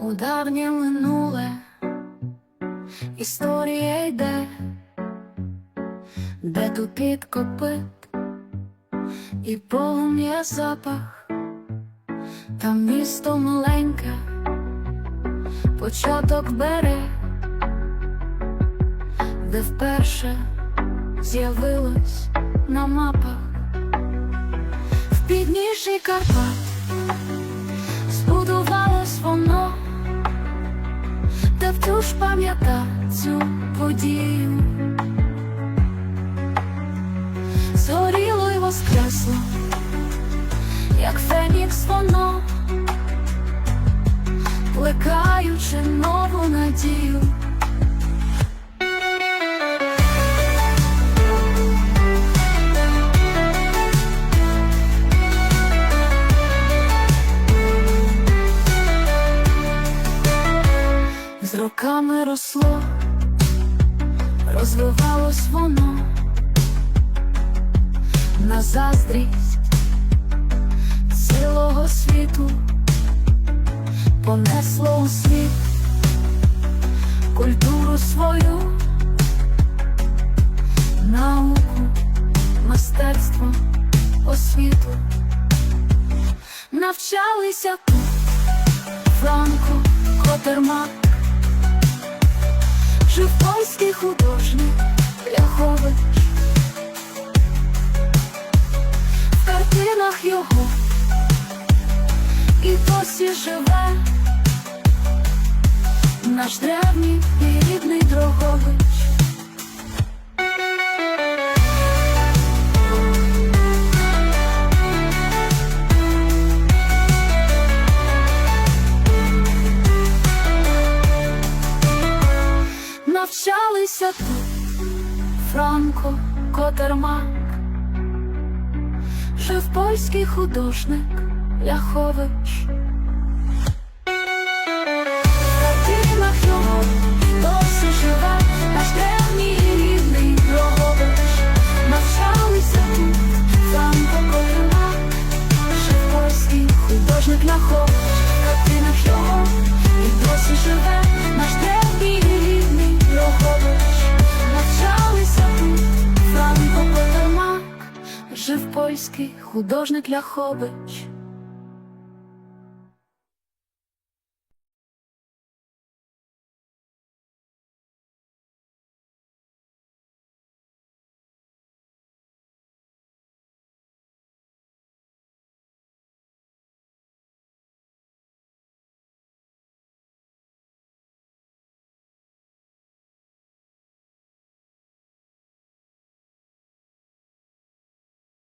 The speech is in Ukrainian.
у давнє минуле історія йде, де тупіт копит і полум'я запах, там місто маленьке, початок бере, де вперше з'явилось на мапах. В підніжжі Карпат та ж пам'ята цю подію. Згоріло й воскресло, як фенікс воно, плекаючи нову надію. З роками росло, розвивалось воно. На заздрість цілого світу, понесло у світ культуру свою, науку, мистецтво, освіту, навчалися тут Франко, Котермак жив польський художник Ляхович. В картинах його і досі живе наш древній і рідний Дрогович. Навчалися тут Франко Котермак, жив польський художник Ляхович. Художник Ляхович. В картинах його і досі живе наш древній жив польський художник Ляхович.